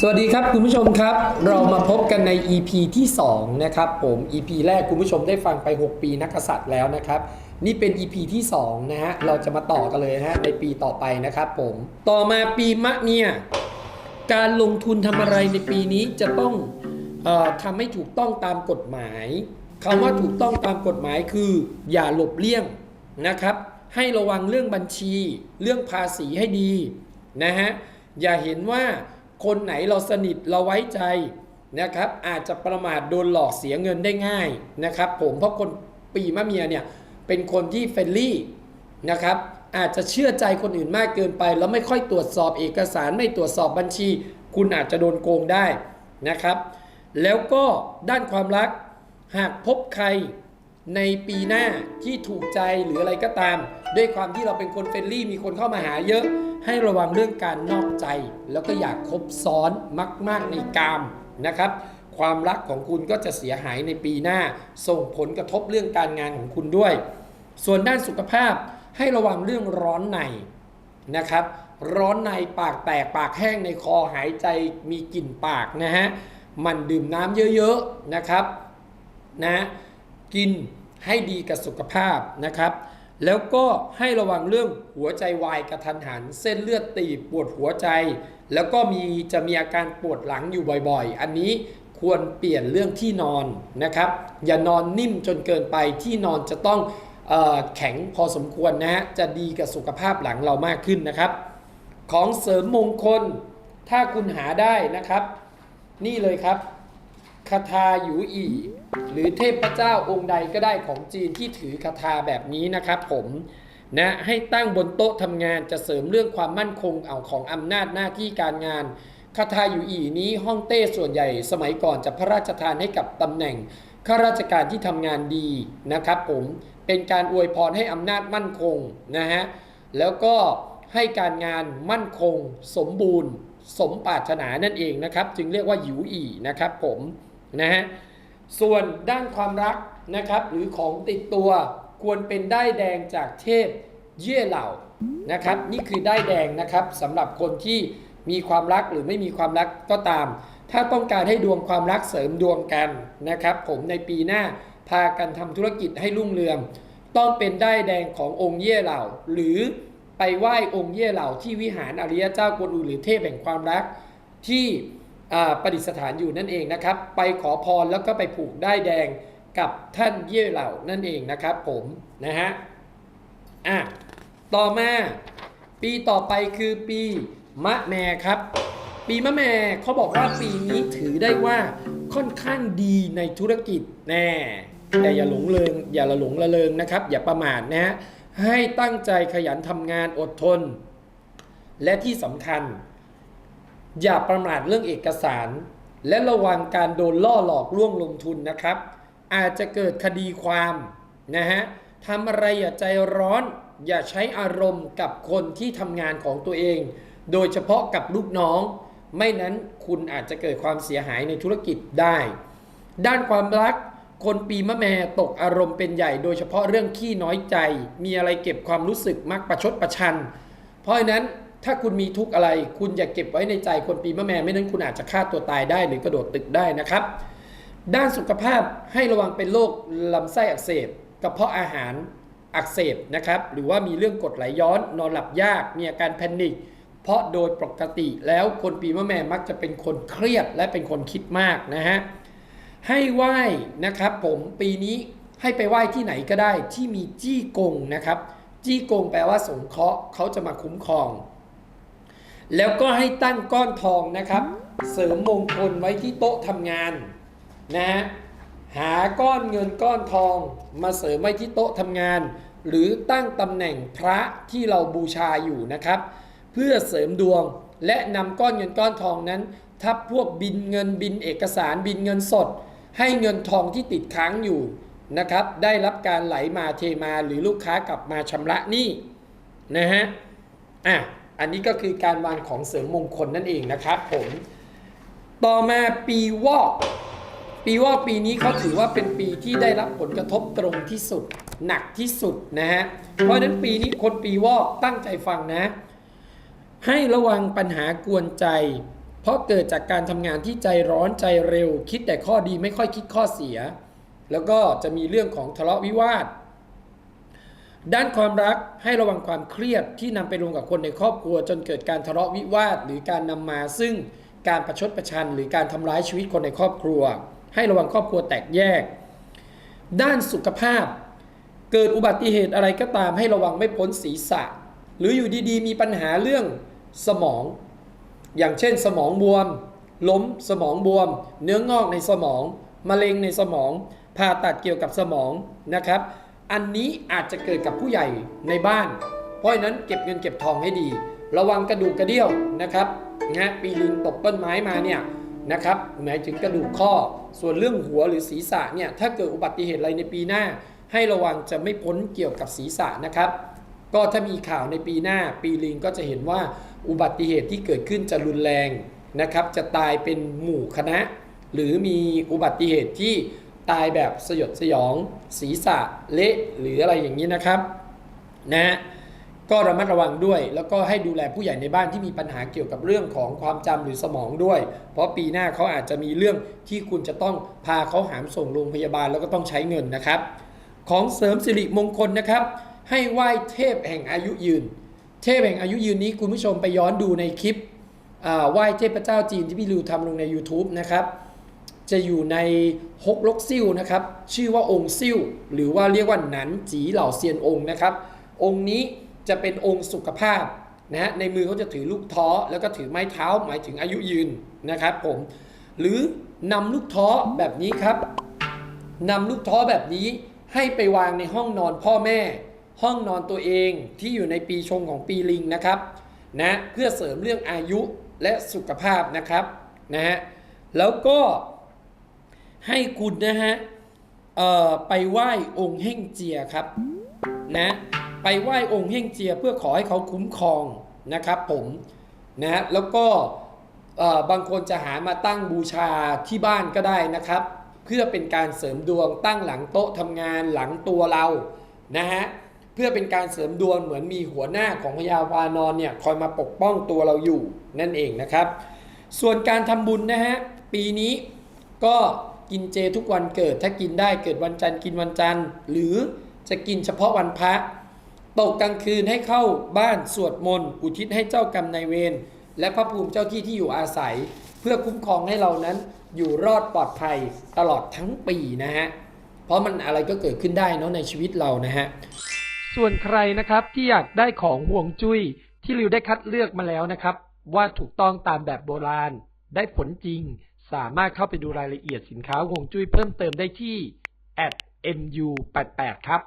สวัสดีครับคุณผู้ชมครับ เรามาพบกันใน EP ที่ 2 นะครับผม EP แรกคุณผู้ชมได้ฟังไป 6 ปีนักกษัตริย์แล้วนะครับ นี่เป็น EP ที่ 2 นะฮะ เราจะมาต่อกันเลยนะฮะในปีต่อไปนะครับผม ต่อมาปีมะเนี่ย การลงทุนทำอะไรในปีนี้จะต้องออทำให้ถูกต้องตามกฎหมายคำว่าถูกต้องตามกฎหมายคือ อย่าหลบเลี่ยงนะครับ ให้ระวังเรื่องบัญชี เรื่องภาษีให้ดีนะฮะ อย่าเห็นว่า คนไหนเราสนิทเราไว้ใจนะครับอาจจะประมาทโดนหลอกเสียเงินได้ง่ายนะครับผมเพราะคนปีมะเมียเนี่ยเป็นคนที่เฟรนลี่นะครับอาจจะเชื่อใจคนอื่นมากเกินไป แล้วไม่ค่อยตรวจสอบเอกสารไม่ตรวจสอบบัญชี คุณอาจจะโดนโกงได้นะครับ แล้วก็ด้านความรักหากพบใครในปีหน้าที่ถูกใจหรืออะไรก็ตาม ด้วยความที่เราเป็นคนเฟรนลี่มีคนเข้ามาหาเยอะ ให้ระวังเรื่องการนอกใจ แล้วก็อยากคบซ้อนมาก ๆในกามนะครับ ความรักของคุณก็จะเสียหายในปีหน้า ส่งผลกระทบเรื่องการงานของคุณด้วย ส่วนด้านสุขภาพให้ระวังเรื่องร้อนในนะครับ ร้อนในปากแตกปากแห้งในคอหายใจมีกลิ่นปากนะฮะมันดื่มน้ำเยอะๆนะครับนะกินให้ดีกับสุขภาพนะครับ แล้วก็ให้ระวังเรื่องหัวใจวายกระทันหัน เส้นเลือดตีบปวดหัวใจ แล้วก็มีจะมีอาการปวดหลังอยู่บ่อยๆ อันนี้ควรเปลี่ยนเรื่องที่นอนนะครับ อย่านอนนิ่มจนเกินไปที่นอนจะต้องออแข็งพอสมควรนะฮะจะดีกับสุขภาพหลังเรามากขึ้นนะครับ ของเสริมมงคลถ้าคุณหาได้นะครับ นี่เลยครับ คาถาหยูอีหรือเทพเจ้าองค์ใดก็ได้ของจีนที่ถือคาถาแบบนี้นะครับผมนะให้ตั้งบนโต๊ะทำงานจะเสริมเรื่องความมั่นคงเอาของอำนาจหน้าที่การงานคาถาหยูอีนี้ฮ่องเต้ส่วนใหญ่ สมัยก่อนจะพระราชทานให้กับตำแหน่งข้าราชการที่ทำงานดีนะครับผมเป็นการอวยพรให้อำนาจมั่นคงนะฮะแล้วก็ให้การงานมั่นคง สมบูรณ์ สมปรารถนานั่นเองนะครับ จึงเรียกว่าหยูอีนะครับผม นะฮะส่วนด้านความรักนะครับ หรือของติดตัวควรเป็นได้แดงจากเทพเย่เหล่านะครับ นี่คือได้แดงนะครับสำหรับคนที่มีความรักหรือไม่มีความรักก็ตาม ถ้าต้องการให้ดวงความรักเสริมดวงกันนะครับ ผมในปีหน้าพากันทำธุรกิจให้รุ่งเรือง ต้องเป็นได้แดงขององค์เย่เหล่า หรือไปไหว้องค์เย่เหล่าที่วิหารอริยเจ้ากวนอูหรือเทพแห่งความรักที่ ประดิษฐานอยู่นั่นเองนะครับ ไปขอพรแล้วก็ไปผูกได้แดงกับท่านเย่เหล่านั่นเองนะครับผมนะฮะอะต่อมาปีต่อไปคือปีมะแม่ครับ ปีมะแม่เขาบอกว่าปีนี้ถือได้ว่าค่อนข้างดีในธุรกิจแน่แต่อย่าหลงเริงอย่าละหลงละเลงนะครับ อย่าประมาทนะฮะให้ตั้งใจขยันทำงานอดทน และที่สำคัญ อย่าประมาทเรื่องเอกสาร และระวังการโดนล่อหลอกล่วงลงทุนนะครับ อาจจะเกิดคดีความนะฮะทำอะไรอย่าใจร้อน อย่าใช้อารมณ์กับคนที่ทำงานของตัวเอง โดยเฉพาะกับลูกน้อง ไม่นั้นคุณอาจจะเกิดความเสียหายในธุรกิจได้ ด้านความรักคนปีมะแม่ตกอารมณ์เป็นใหญ่ โดยเฉพาะเรื่องขี้น้อยใจ มีอะไรเก็บความรู้สึกมักประชดประชัน เพราะฉะนั้น ถ้าคุณมีทุกข์อะไร คุณอย่าเก็บไว้ในใจคนปีมะแม่ไม่นั้นคุณอาจจะฆ่าตัวตายได้หรือกระโดดตึกได้นะครับ ด้านสุขภาพให้ระวังเป็นโรคลำไส้อักเสบกระเพาะอาหารอักเสบนะครับหรือว่ามีเรื่องกดไหลย้อน นอนหลับยาก มีอาการแพนิคเพราะโดยปกติแล้วคนปีมะแม่มักจะเป็นคนเครียดและเป็นคนคิดมากนะฮะให้ไหว้นะครับ ผมปีนี้ให้ไปไหว้ที่ไหนก็ได้ที่มีจี้กงนะครับ จี้กงแปลว่าสงเคราะห์เขาจะมาคุ้มครอง แล้วก็ให้ตั้งก้อนทองนะครับ เสริมมงคลไว้ที่โต๊ะทำงานนะฮะหาก้อนเงินก้อนทองมาเสริมไว้ที่โต๊ะทำงาน หรือตั้งตำแหน่งพระที่เราบูชาอยู่นะครับ เพื่อเสริมดวงและนำก้อนเงินก้อนทองนั้น ทับพวกบินเงินบินเอกสารบินเงินสด ให้เงินทองที่ติดค้างอยู่นะครับ ได้รับการไหลมาเทมาหรือลูกค้ากลับมาชำระหนี้นะฮะอะ อันนี้ก็คือการวางของเสริมมงคลนั่นเองนะครับผม ต่อมาปีวอก ปีวอกปีนี้เขาถือว่าเป็นปีที่ได้รับผลกระทบตรงที่สุด หนักที่สุดนะฮะ เพราะฉะนั้นปีนี้คนปีวอกตั้งใจฟังนะ ให้ระวังปัญหากวนใจ เพราะเกิดจากการทำงานที่ใจร้อนใจเร็ว คิดแต่ข้อดีไม่ค่อยคิดข้อเสีย แล้วก็จะมีเรื่องของทะเลาะวิวาท ด้านความรักให้ระวังความเครียดที่นำไปลงกับคนในครอบครัว จนเกิดการทะเลาะวิวาท หรือการนำมาซึ่งการประชดประชัน หรือการทำร้ายชีวิตคนในครอบครัว ให้ระวังครอบครัวแตกแยก ด้านสุขภาพ เกิดอุบัติเหตุอะไรก็ตามให้ระวังไม่พ้นศีรษะ หรืออยู่ดีๆ มีปัญหาเรื่องสมอง อย่างเช่น สมองบวม ล้มสมองบวม เนื้องอกในสมอง มะเร็งในสมอง ผ่าตัดเกี่ยวกับสมองนะครับ อันนี้อาจจะเกิดกับผู้ใหญ่ในบ้าน เพราะฉะนั้นเก็บเงินเก็บทองให้ดี ระวังกระดูกกระเดี่ยวนะครับนะปีลิงตกต้นไม้มาเนี่ยนะครับหมายถึงกระดูกข้อ ส่วนเรื่องหัวหรือศีรษะเนี่ยถ้าเกิดอุบัติเหตุอะไรในปีหน้า ให้ระวังจะไม่พ้นเกี่ยวกับศีรษะนะครับ ก็ถ้ามีข่าวในปีหน้า ปีลิงก็จะเห็นว่าอุบัติเหตุที่เกิดขึ้นจะรุนแรงนะครับ จะตายเป็นหมู่คณะ หรือมีอุบัติเหตุที่ ตายแบบสยดสยอง ศีรษะเละหรืออะไรอย่างนี้นะครับนะฮะก็ระมัดระวังด้วย แล้วก็ให้ดูแลผู้ใหญ่ในบ้านที่มีปัญหาเกี่ยวกับเรื่องของความจำหรือสมองด้วย เพราะปีหน้าเขาอาจจะมีเรื่องที่คุณจะต้องพาเขาหามส่งโรงพยาบาลแล้วก็ต้องใช้เงินนะครับ ของเสริมสิริมงคลนะครับ ให้ไหว้เทพแห่งอายุยืน เทพแห่งอายุยืนนี้คุณผู้ชมไปย้อนดูในคลิปไหว้เทพเจ้าจีนที่พี่ลิวทำลงใน YouTube นะครับ จะอยู่ในฮกลกซิ่วนะครับ ชื่อว่าองค์ซิ่วหรือว่าเรียกว่าหนันจีเหล่าเซียนองค์นะครับ องค์นี้จะเป็นองค์สุขภาพนะฮะในมือเขาจะถือลูกท้อแล้วก็ถือไม้เท้าหมายถึงอายุยืนนะครับผมหรือนำลูกท้อแบบนี้ครับนำลูกท้อแบบนี้ให้ไปวางในห้องนอนพ่อแม่ ห้องนอนตัวเองที่อยู่ในปีชงของปีลิงนะครับนะเพื่อเสริมเรื่องอายุและสุขภาพนะครับนะฮะแล้วก็ ให้คุณนะฮะไปไหว้องค์เฮ่งเจียครับนะไปไหว้องค์เฮ่งเจียเพื่อขอให้เขาคุ้มครองนะครับผมนะแล้วก็บางคนจะหามาตั้งบูชาที่บ้านก็ได้นะครับ เพื่อเป็นการเสริมดวงตั้งหลังโต๊ะทำงานหลังตัวเรานะฮะเพื่อเป็นการเสริมดวงเหมือนมีหัวหน้าของพญาวานอนเนี่ยคอยมาปกป้องตัวเราอยู่นั่นเองนะครับ ส่วนการทำบุญนะฮะปีนี้ก็ กินเจทุกวันเกิด ถ้ากินได้เกิดวันจันทร์กินวันจันทร์ หรือจะกินเฉพาะวันพระตกกลางคืนให้เข้าบ้านสวดมนต์อุทิศให้เจ้ากรรมนายเวรและพระภูมิเจ้าที่ที่อยู่อาศัย เพื่อคุ้มครองให้เรานั้นอยู่รอดปลอดภัยตลอดทั้งปีนะฮะเพราะมันอะไรก็เกิดขึ้นได้เนาะในชีวิตเรานะฮะส่วนใครนะครับที่อยากได้ของห่วงจุ้ยที่ริวได้คัดเลือกมาแล้วนะครับ ว่าถูกต้องตามแบบโบราณได้ผลจริง สามารถเข้าไปดูรายละเอียดสินค้าห่วงจุ้ยเพิ่มเติมได้ที่ @mu88 ครับ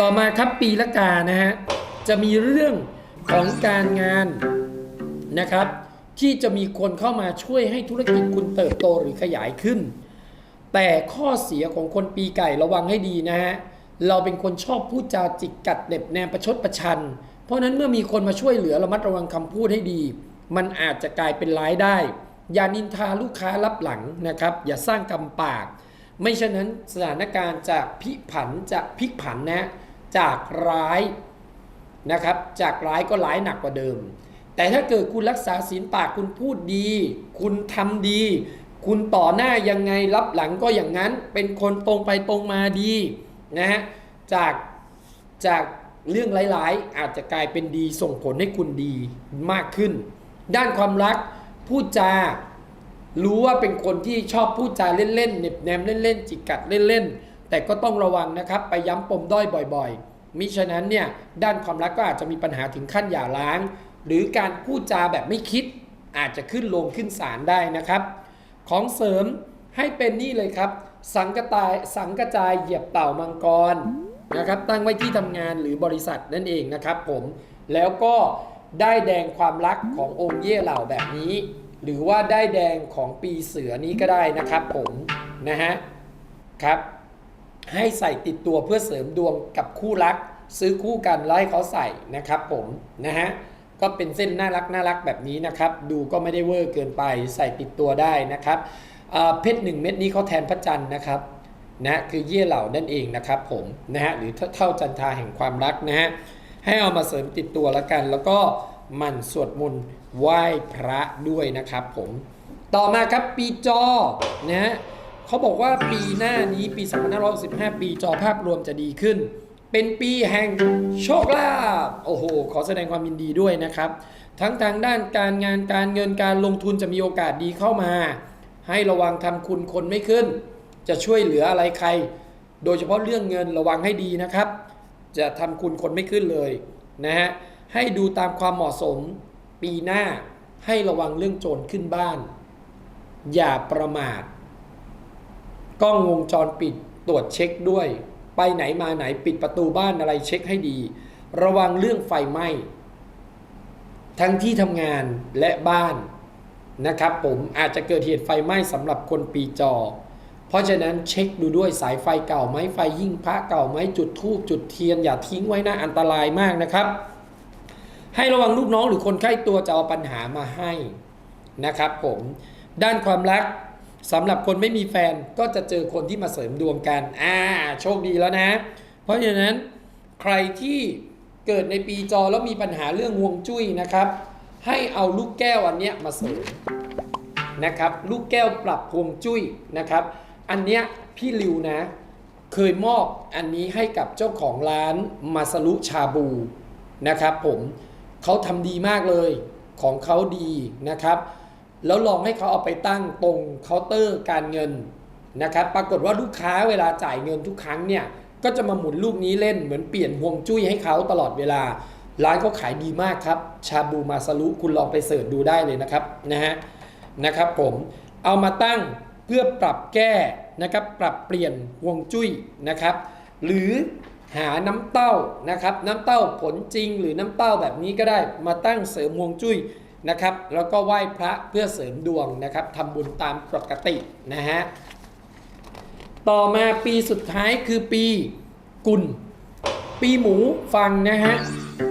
ต่อมาครับปีละกานะฮะจะมีเรื่องของการงานนะครับ ที่จะมีคนเข้ามาช่วยให้ธุรกิจคุณเติบโตหรือขยายขึ้น แต่ข้อเสียของคนปีไก่ระวังให้ดีนะฮะเราเป็นคนชอบพูดจาจิกกัดเหน็บแนมประชดประชัน เพราะฉะนั้นเมื่อมีคนมาช่วยเหลือระมัดระวังคำพูดให้ดี มันอาจจะกลายเป็นร้ายได้ อย่านินทาลูกค้ารับหลังนะครับ อย่าสร้างกำปาก ไม่ฉะนั้นสถานการณ์จะพิผันจะพลิกผันนะจากร้ายนะครับ จากร้ายก็ร้ายหนักกว่าเดิม แต่ถ้าเกิดคุณรักษาศีลปากคุณพูดดี คุณทำดี คุณต่อหน้ายังไงรับหลังก็อย่างนั้น เป็นคนตรงไปตรงมาดีนะฮะจากจากเรื่องร้ายๆ อาจจะกลายเป็นดีส่งผลให้คุณดีมากขึ้น ด้านความรัก พูดจา รู้ว่าเป็นคนที่ชอบพูดจาเล่นๆเน็บแนมเล่นๆจิกกัดเล่นๆ แต่ก็ต้องระวังนะครับ ไปย้ำปมด้อยบ่อยๆ มิฉะนั้นเนี่ยด้านความรักก็อาจจะมีปัญหาถึงขั้นหย่าร้าง หรือการพูดจาแบบไม่คิด อาจจะขึ้นลงขึ้นศาลได้นะครับ ของเสริมให้เป็นนี่เลยครับ สังกตายสังกระจายเหยียบเต่ามังกรนะครับ ตั้งไว้ที่ทำงานหรือบริษัทนั่นเองนะครับผมแล้วก็ ได้แดงความรักขององค์เย่เหล่าแบบนี้ หรือว่าได้แดงของปีเสือนี้ก็ได้นะครับผมนะฮะครับ ให้ใส่ติดตัวเพื่อเสริมดวงกับคู่รัก ซื้อคู่กันแล้วให้เขาใส่นะครับผมนะฮะก็เป็นเส้นน่ารักน่ารักแบบนี้นะครับ ดูก็ไม่ได้เวอร์เกินไปใส่ติดตัวได้นะครับเพชรหนึ่งเม็ดนี้เขาแทนพระจันทร์นะครับนะคือเยี่ยเหล่านั่นเองนะครับผมนะฮะหรือเท่าจันทาแห่งความรักนะฮะ ให้เอามาเสริมติดตัวแล้วกัน แล้วก็มันสวดมนต์ไหว้พระด้วยนะครับผม ต่อมาครับปีจอนะฮะเขาบอกว่าปีหน้านี้ปี 2565 ปีจอภาพรวมจะดีขึ้น เป็นปีแห่งโชคลาภโอ้โห ขอแสดงความยินดีด้วยนะครับ ทั้งทางด้านการงานการเงินการลงทุนจะมีโอกาสดีเข้ามา ให้ระวังทำคุณคนไม่ขึ้น จะช่วยเหลืออะไรใคร โดยเฉพาะเรื่องเงินระวังให้ดีนะครับ จะทำคุณคนไม่ขึ้นเลยนะฮะให้ดูตามความเหมาะสมปีหน้าให้ระวังเรื่องโจรขึ้นบ้าน อย่าประมาทกล้องวงจรปิดตรวจเช็คด้วย ไปไหนมาไหนปิดประตูบ้านอะไรเช็คให้ดี ระวังเรื่องไฟไหม้ทั้งที่ทำงานและบ้านนะครับผมอาจจะเกิดเหตุไฟไหม้สำหรับคนปีจอ เพราะฉะนั้นเช็คดูด้วยสายไฟเก่าไหมไฟยิ่งพระเก่าไหมจุดทูบจุดเทียนอย่าทิ้งไว้นะอันตรายมากนะครับ ให้ระวังลูกน้องหรือคนใกล้ตัวจะเอาปัญหามาให้นะครับ ผมด้านความรักสำหรับคนไม่มีแฟนก็จะเจอคนที่มาเสริมดวงกันอ่าโชคดีแล้วนะ เพราะฉะนั้นใครที่เกิดในปีจอแล้วมีปัญหาเรื่องห่วงจุ้ยนะครับ ให้เอาลูกแก้วอันเนี้ยมาเสริมนะครับ ลูกแก้วปรับวงจุ้ยนะครับ อันเนี้ยพี่ริวนะ เคยมอบอันนี้ให้กับเจ้าของร้านมาสลุชาบูนะครับผมเขาทำดีมากเลยของเขาดีนะครับ แล้วลองให้เขาเอาไปตั้งตรงเคาน์เตอร์การเงินนะครับ ปรากฏว่าลูกค้าเวลาจ่ายเงินทุกครั้งเนี่ยก็จะมาหมุนลูกนี้เล่นเหมือนเปลี่ยนห่วงจุ้ยให้เขาตลอดเวลา ร้านเขาขายดีมากครับ ชาบูมาสลุคุณลองไปเสิร์ชดูได้เลยนะครับนะฮะนะครับผมเอามาตั้ง พื่อปรับแก้นะครับปรับเปลี่ยนวงจุ้ยนะครับ หรือหาน้ำเต้านะครับน้ำเต้าผลจริงหรือน้ำเต้าแบบนี้ก็ได้มาตั้งเสริมวงจุ้ยนะครับแล้วก็ไหว้พระเพื่อเสริมดวงนะครับทำบุญตามปกตินะฮะต่อมาปีสุดท้ายคือปีกุล ปีหมูฟังนะฮะ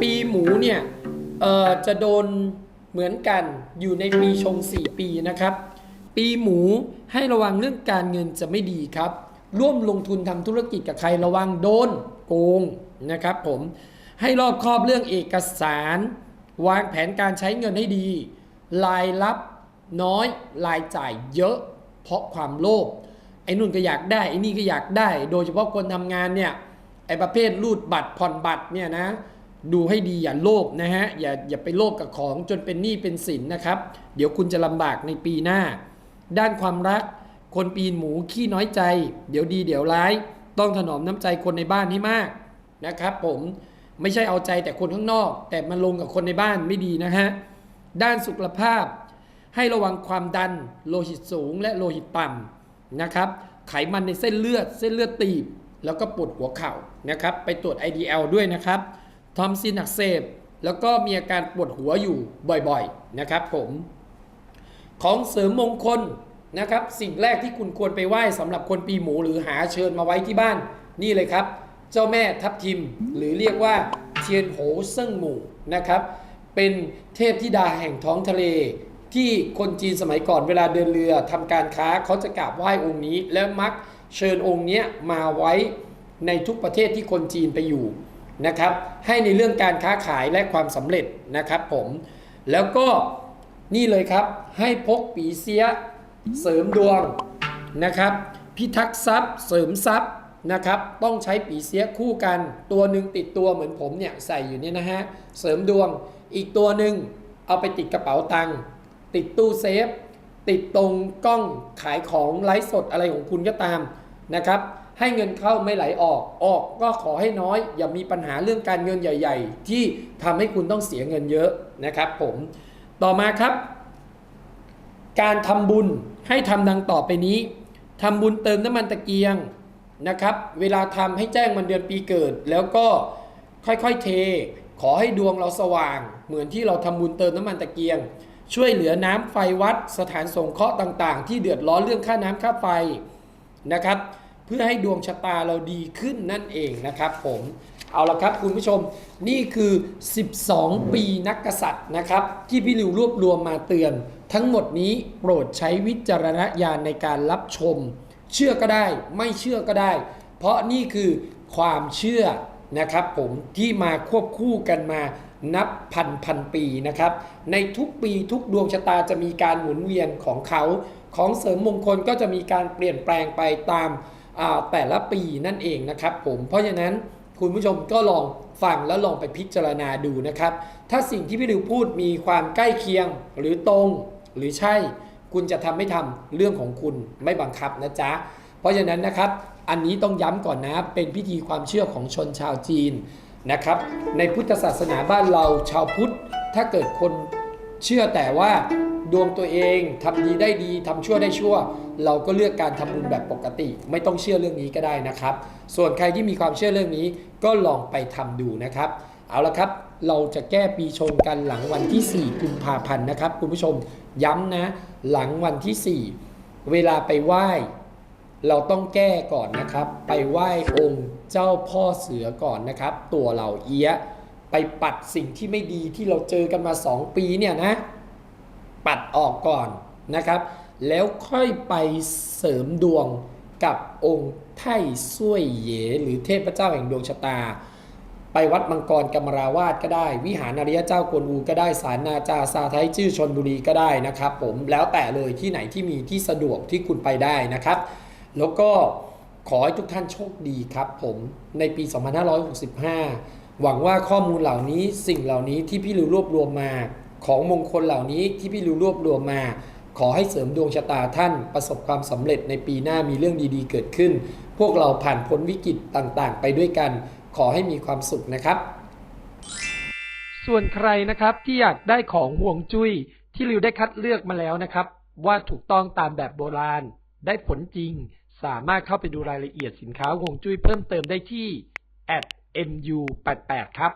ปีหมูเนี่ยเอ่อจะโดนเหมือนกันอยู่ในปีชง 4 ปีนะครับ ปีหมูให้ระวังเรื่องการเงินจะไม่ดีครับ ร่วมลงทุนทำธุรกิจกับใครระวังโดนโกงนะครับผมให้รอบคอบเรื่องเอกสาร วางแผนการใช้เงินให้ดีรายรับน้อยรายจ่ายเยอะ เพราะความโลภไอ้นู่นก็อยากได้ไอ้นี่ก็อยากได้ โดยเฉพาะคนทำงานเนี่ยไอ้ประเภทรูดบัตรผ่อนบัตรเนี่ยนะดูให้ดีอย่าโลภนะฮะอย่าอย่าไปโลภกับของจนเป็นหนี้เป็นสินนะครับ เดี๋ยวคุณจะลำบากในปีหน้า ด้านความรัก คนปีนหมูขี้น้อยใจ เดี๋ยวดีเดี๋ยวร้าย ต้องถนอมน้ำใจคนในบ้านให้มากนะครับผมไม่ใช่เอาใจแต่คนข้างนอก แต่มาลงกับคนในบ้านไม่ดีนะฮะด้านสุขภาพ ให้ระวังความดันโลหิตสูง และโลหิตต่ำนะครับ ไขมันในเส้นเลือด เส้นเลือดตีบ แล้วก็ปวดหัวเข่านะครับ ไปตรวจ IDL ด้วยนะครับทอมซินอักเสบแล้วก็มีอาการปวดหัวอยู่บ่อยๆ นะครับผม ของเสริมมงคลนะครับ สิ่งแรกที่คุณควรไปไหว้สำหรับคนปีหมูหรือหาเชิญมาไว้ที่บ้าน นี่เลยครับ เจ้าแม่ทับทิม หรือเรียกว่าเทียนโหเซิ่งหมู่นะครับ เป็นเทพธิดาแห่งท้องทะเล ที่คนจีนสมัยก่อนเวลาเดินเรือทำการค้าเขาจะกราบไหว้องค์นี้ แล้วมักเชิญองค์นี้มาไว้ในทุกประเทศที่คนจีนไปอยู่นะครับ ให้ในเรื่องการค้าขายและความสำเร็จนะครับผมแล้วก็ นี่เลยครับ ให้พกปีเสียเสริมดวงนะครับพิทักษ์ทรัพย์เสริมทรัพย์นะครับ ต้องใช้ปีเสียคู่กัน ตัวหนึ่งติดตัวเหมือนผมเนี่ยใส่อยู่เนี่ยนะฮะเสริมดวงอีกตัวหนึ่งเอาไปติดกระเป๋าตังค์ติดตู้เซฟ ติดตรงกล้องขายของไลฟ์สดอะไรของคุณก็ตามนะครับ ให้เงินเข้าไม่ไหลออกออกก็ขอให้น้อย อย่ามีปัญหาเรื่องการเงินใหญ่ ๆ ที่ทำให้คุณต้องเสียเงินเยอะนะครับผม ต่อมาครับ การทำบุญให้ทำดังต่อไปนี้ทำบุญเติมน้ำมันตะเกียงนะครับ เวลาทำให้แจ้งวันเดือนปีเกิด แล้วก็ค่อยๆเท ขอให้ดวงเราสว่าง เหมือนที่เราทำบุญเติมน้ำมันตะเกียง ช่วยเหลือน้ำไฟวัด สถานสงเคราะห์ต่างๆ ที่เดือดร้อนเรื่องค่าน้ำค่าไฟนะครับ เพื่อให้ดวงชะตาเราดีขึ้นนั่นเองนะครับผม เอาละครับคุณผู้ชมนี่คือ 12 ปีนักกษัตริย์นะครับ ที่พี่ริวรวบรวมมาเตือน ทั้งหมดนี้โปรดใช้วิจารณญาณในการรับชม เชื่อก็ได้ไม่เชื่อก็ได้ เพราะนี่คือความเชื่อนะครับผมที่มาควบคู่กันมานับพันพันปีนะครับ ในทุกปีทุกดวงชะตาจะมีการหมุนเวียนของเขาของเสริมมงคลก็จะมีการเปลี่ยนแปลงไปตามแต่ละปีนั่นเองนะครับผมเพราะฉะนั้น คุณผู้ชมก็ลองฟังแล้วลองไปพิจารณาดูนะครับ ถ้าสิ่งที่พี่ดิวพูดมีความใกล้เคียงหรือตรงหรือใช่ คุณจะทำไม่ทำเรื่องของคุณไม่บังคับนะจ๊ะ เพราะฉะนั้นนะครับ อันนี้ต้องย้ำก่อนนะ เป็นพิธีความเชื่อของชนชาวจีนนะครับ ในพุทธศาสนาบ้านเราชาวพุทธ ถ้าเกิดคนเชื่อแต่ว่าดวงตัวเองทำดีได้ดีทำชั่วได้ชั่ว เราก็เลือกการทำบุญแบบปกติ ไม่ต้องเชื่อเรื่องนี้ก็ได้นะครับ ส่วนใครที่มีความเชื่อเรื่องนี้ก็ลองไปทำดูนะครับ เอาละครับเราจะแก้ปีชงกันหลังวันที่ 4 กุมภาพันธ์นะครับคุณผู้ชมย้ำนะ หลังวันที่ 4 เวลาไปไหว้ เราต้องแก้ก่อนนะครับ ไปไหว้องค์เจ้าพ่อเสือก่อนนะครับ ตัวเหล่าเอี้ยะไปปัดสิ่งที่ไม่ดีที่เราเจอกันมา 2 ปีเนี่ยนะ ปัดออกก่อนนะครับ แล้วค่อยไปเสริมดวงกับองค์ไท่ซุ่ยเหยหรือเทพเจ้าแห่งดวงชะตา ไปวัดมังกรกรรมราวาสก็ได้ วิหารอริยเจ้ากวนอูก็ได้สารนาจาซาไทยชื่อชนบุรีก็ได้นะครับผมแล้วแต่เลยที่ไหนที่มีที่สะดวกที่คุณไปได้นะครับ แล้วก็ขอให้ทุกท่านโชคดีครับผมในปี 2565 หวังว่าข้อมูลเหล่านี้สิ่งเหล่านี้ที่พี่ลิวรวบรวมมา ของมงคลเหล่านี้ที่พี่ลิวรวบรวมมา ขอให้เสริมดวงชะตาท่านประสบความสำเร็จในปีหน้ามีเรื่องดีๆ เกิดขึ้น พวกเราผ่านพ้นวิกฤตต่างๆ ไปด้วยกัน ขอให้มีความสุขนะครับ ส่วนใครนะครับที่อยากได้ของห่วงจุ้ยที่ริวได้คัดเลือกมาแล้วนะครับ ว่าถูกต้องตามแบบโบราณ ได้ผลจริง สามารถเข้าไปดูรายละเอียดสินค้าห่วงจุ้ยเพิ่มเติมได้ที่ @mu88 ครับ